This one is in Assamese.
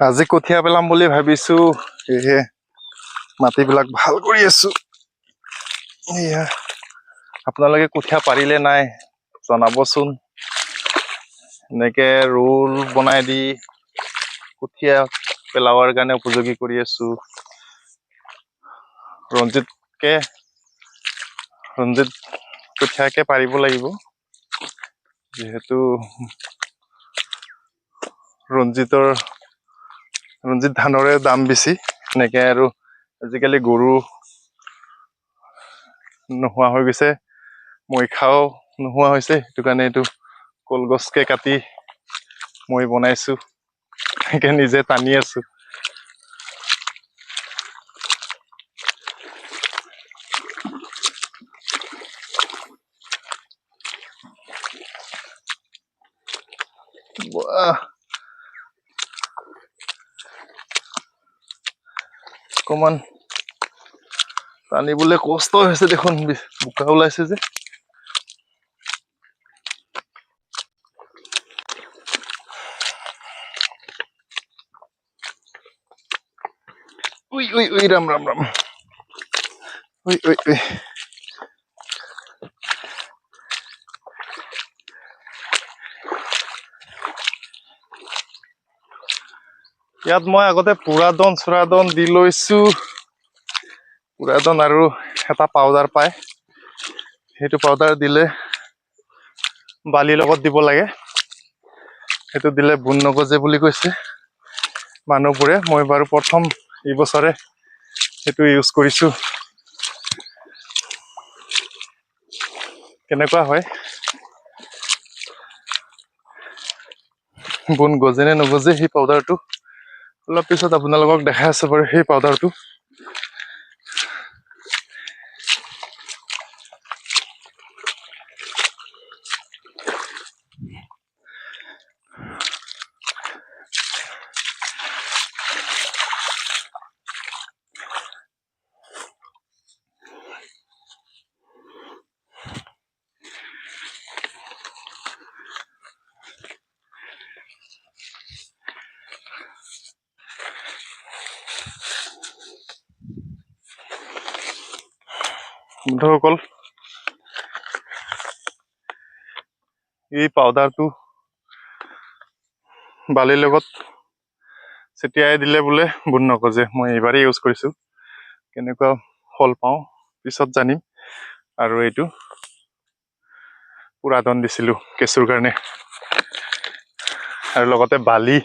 আজি কঠীয়া পেলাম বুলি ভাবিছো সেয়েহে মাটিবিলাক ভাল কৰি আছো। এয়া আপোনালোকে কঠীয়া পাৰিলে নাই জনাবচোন। এনেকে ৰোল বনাই দি কঠীয়া পেলাবৰ কাৰণে উপযোগী কৰি আছো। ৰঞ্জিতকে ৰঞ্জিত কঠীয়াকে পাৰিব লাগিব। যিহেতু ৰঞ্জিতৰ ৰঞ্জিত ধানৰে দাম বেছি এনেকে আৰু আজিকালি গৰু নোহোৱা হৈ গৈছে মৈখাও নোহোৱা হৈছে সেইটো কাৰণে এইটো কলগছকে কাটি মই বনাইছো এনেকে নিজে টানি আছো। বাহ অকমান টানিবলৈ কষ্ট হৈছে দেখোন বোকা ওলাইছে যে। উই উই উই, ৰাম ৰাম ৰাম। উই উই উই। ইয়াত মই আগতে পুৰাদন, চুৰাদন দি লৈছো। পুৰাদন আৰু এটা পাউডাৰ পায়। সেইটো পাউডাৰ দিলে বালিৰ লগত দিব লাগে। সেইটো দিলে বুন নগজে বুলি কৈছে মানুহবোৰে। মই বাৰু প্ৰথম এইবছৰে সেইটো ইউজ কৰিছো। কেনেকুৱা হয়? বুন গজে নে নগজে সেই পাউডাৰটো অলপ পিছত আপোনালোকক দেখাই আছো বাৰু সেই পাউডাৰটো বন্ধুসকল এই পাউডাৰটো বালিৰ লগত ছটিয়াই দিলে বোলে বুন নগজে মই এইবাৰেই ইউজ কৰিছো। কেনেকুৱা ফল পাওঁ পিছত জানিম। আৰু এইটো পুৰাদন দিছিলো কেঁচুৰ কাৰণে। আৰু লগতে বালি